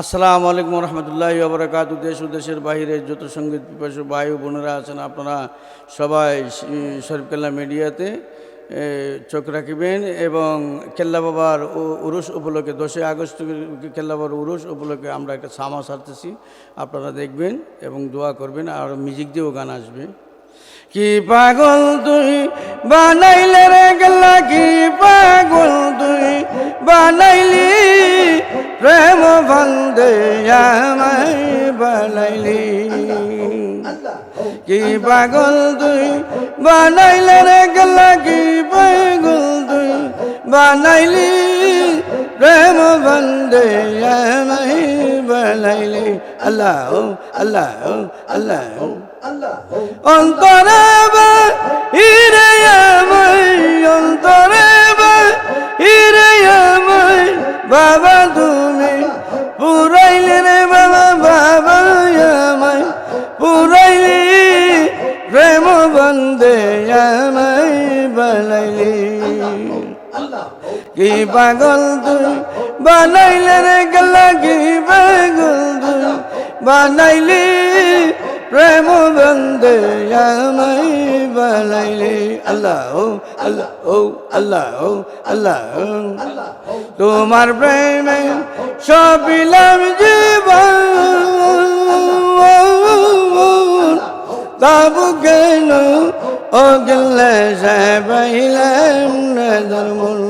আসসালামু আলাইকুম রহমতুল্লাহ আবরাকাত দেশ ও দেশের বাইরে যত সংগীত পিপাসু ভাই বোনেরা আছেন, আপনারা সবাই শরীফ কেল্লা মিডিয়াতে চোখ রাখিবেন এবং কেল্লা বাবার উরুস উপলক্ষে, দশই আগস্ট কেল্লা বাবার উরুস উপলক্ষে আমরা একটা সামা সারতেছি। আপনারা দেখবেন এবং দোয়া করবেন আর মিউজিক দিয়েও গান আসবে। কি পাগল তুই? বানাইলে রে গেলা, কি পাগল তুই? বানাইলি, প্রেম বন্দে আমায় বানাইলি। কি পাগল তুই? বানাইলে রে গেলা, কি পাগল তুই? বানাইলি প্রেম বন্দে আমায় বানাইলি আল্লাহ আল্লাহ আল্লাহ। অন্তরে হিরে অন্তরে হিরে বাবা তুমি পুরাইলে রে বাবা বাবা আমায়। কি পাগল তুই? বানাইলে রে গলা কি পাগল তুই? বানাইলি প্রেম বন্দে আমায় বানাইলি। আল্লাহ ও আল্লাহ ও আল্লাহ ও আল্লাহ। তোমার প্রেমে সপিলাম জীবন। তাবু কেন ও গেলে সে পাইলাম না ধর্ম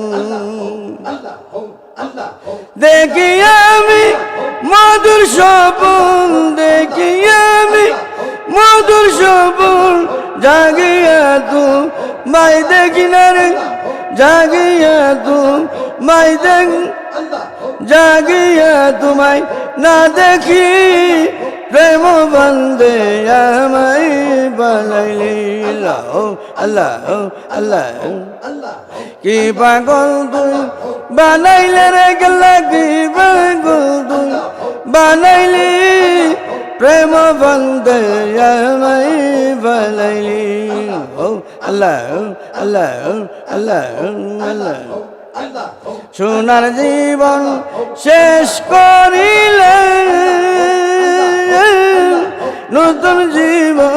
দেখি আমি মধুর সপন দেখি আমি মধুর সপন জাগিয়া তু মাই দেখি না রে জাগিয়া তু মাই দেখ জাগিয়া তোমায় না দেখি প্রেম বন্দে আমায় বানাইলি আল্লাহ আল্লাহ। কি পাগল তুই? বানাইলে রে গেলা কি পাগল তুই? বানাইলি প্রেম বন্দে বানাইলি ও আল্লাহ আল্লাহ আল্লাহ আল্লাহ। সোনার জীবন শেষ করিলে। নতুন জীবন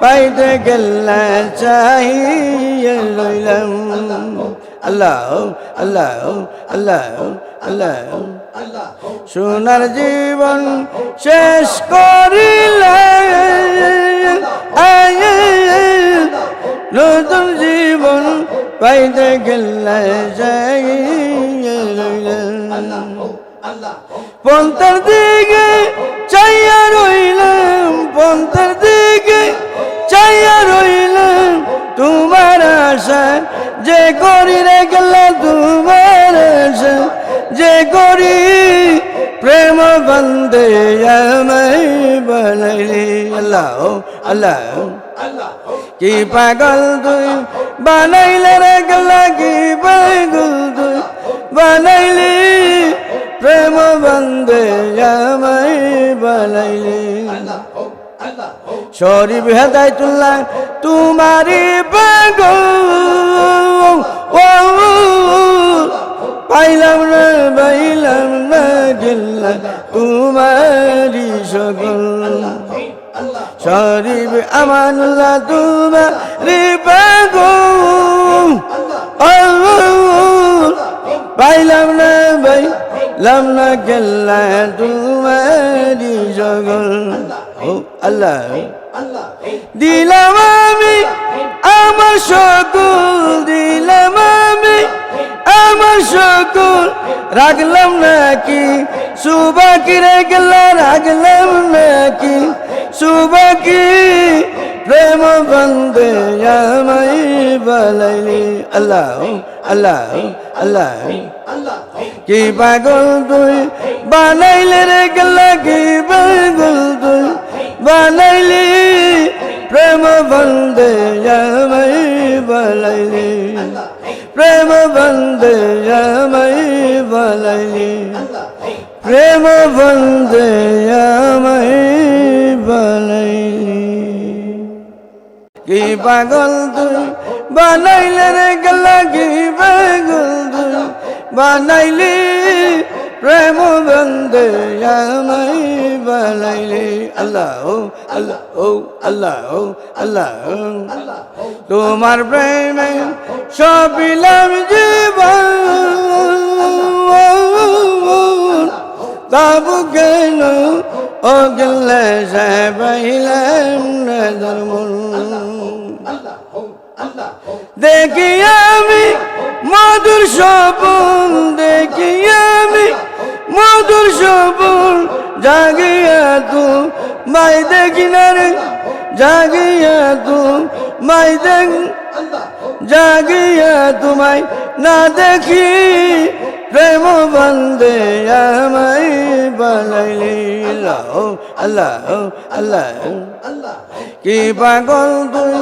পাইতে গেলে চাহিয়ে লইলাম। আল্লাহ আল্লাহ আল্লাহ আল্লাহ। সোনার জীবন শেষ করিলে নতুন জীবন পাইতে গেলে রইলাম পন্থার দিকে চাইয়া রইলাম। পন্থার দিকে চাইয়া রইলাম তোমার আশা যে করি গেলা তোমার আশা যে করি প্রেম বন্দে আমায় বানাইলি। আল্লাহ আল্লাহ। কি পাগল তুই? বানাইলে রে গেলা কি পাগল তুই? বানাইলি প্রেম বন্দে আমায় বানাইলি। শরীফ হেদায়তুল্লাহ তোমারি পাগল ও, পাইলাম না পাইলাম না গেল্লা তোমারি সকল শরীফ আমানুল্লাহ তোমারি পাগল পাইলাম না পাইলাম না গেল্লা তোমারি সকল ও, আল্লাহ। দিলাম আমি আমার সকল দিলাম আমি আমার সকল রাখলাম নাকি? সুবাকি রে গেলা রাখলাম নাকি? সুবাকি, প্রেম বন্দে আমায় বালাইলি। আল্লাহ আল্লাহ আল্লাহ। কি পাগল তুই? বানাইলে রে গেলা, কি পাগল তুই? বানাইলি আমায় বালাইলি। প্রেম বন্দে আমায় বালাইলি। প্রেম বন্দে আমায় বালাইলি। কি পাগল তুই? বানাইলে রে গেলা কি পাগল তুই? বানাইলি প্রেম বন্দে আমাই বানাইলি। আল্লাহ ও আল্লাহ ও আল্লাহ ও আল্লাহ। ও তোমার প্রেমে সবিলাম জীবন। তাবু কেন ও গেলে সে পাইলাম না ধর্ম দেখি আমি মধুর স্বপন, দেখি আমি মধুর স্বপন জাগিয়া তু, মাই দেখি না রে জাগিয়া তু, মাই দেখ জাগিয়া তোমায় না দেখি, প্রেম বন্দে আমায় আল্লাহ আল্লাহ আল্লাহ। কি পাগল তুই?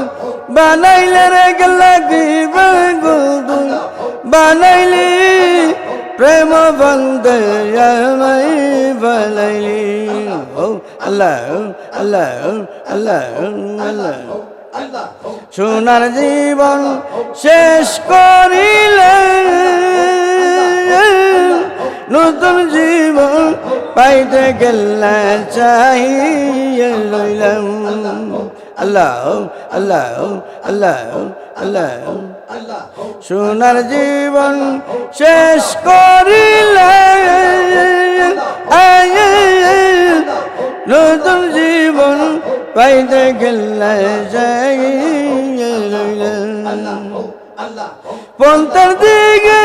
বানাইলে রে গেলা কি পাগল তুই? বানাইলি প্রেম বন্দে আমায় বানাইলি ও আল্লাহ সোনার জীবন শেষ করিলে, নতুন জীবন পাইতে গেলে চাহিয়ে লইলাম। আল্লাহ আল্লাহ আল্লাহ আল্লাহ। সোনার জীবন শেষ করিলে নতুন জীবন পাইতে গেলে রইলাম পন্থার দিকে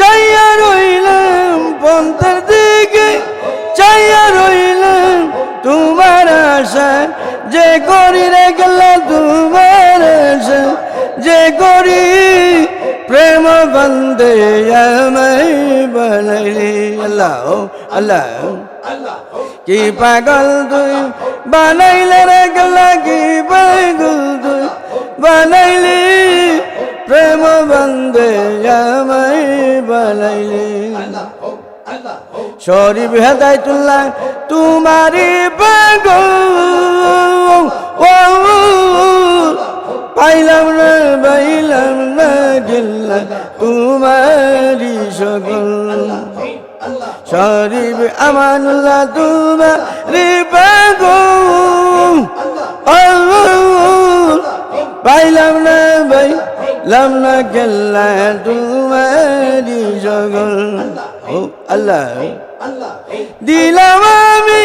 চাইয়া রইলাম, পন্থার দিকে চাইয়া রইলাম। তোমার আশা যে করি রে গেলে তোমার আশা যে করি প্রেম বন্দে আমায় বানাইলি। আল্লাহ আল্লাহ। কি পাগল তুই? বানাইলে রে গেলা কি পাগল তুই? বানাইলি প্রেম বন্দে আমায় বানাইলি। শরীফ হেদায়তুল্লাহ তোমারি পাগল। ও পাইলাম না পাইলাম না গেল্লা। তোমারি সকল। শরীফ আমানুল্লাহ তোমারি পাগল। পাইলাম না পাইলাম না গেল্লা। তোমারি সকল। ও, আল্লাহ। দিলাম আমি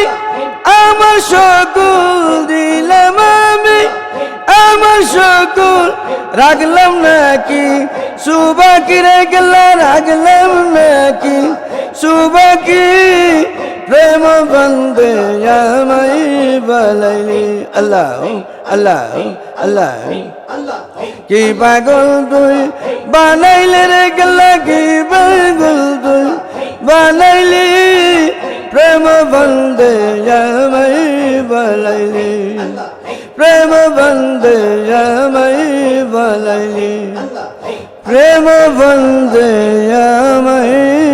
আমার সকল, দিলাম আমি আমার সকল। রাখলাম নাকি? সুবাকি রে গেলা রাখলাম নাকি? সুবাকি, প্রেম বন্দে আমায় বালাইলি আল্লাহ আল্লাহ আল্লাহ। কি পাগল তুই? বানাইলে রে গেলা কি পাগল তুই? বানাইলি প্রেম বন্দে আমায় বালাইলি প্রেম বন্দে আমায় বালাইলি প্রেম বন্দে আমায়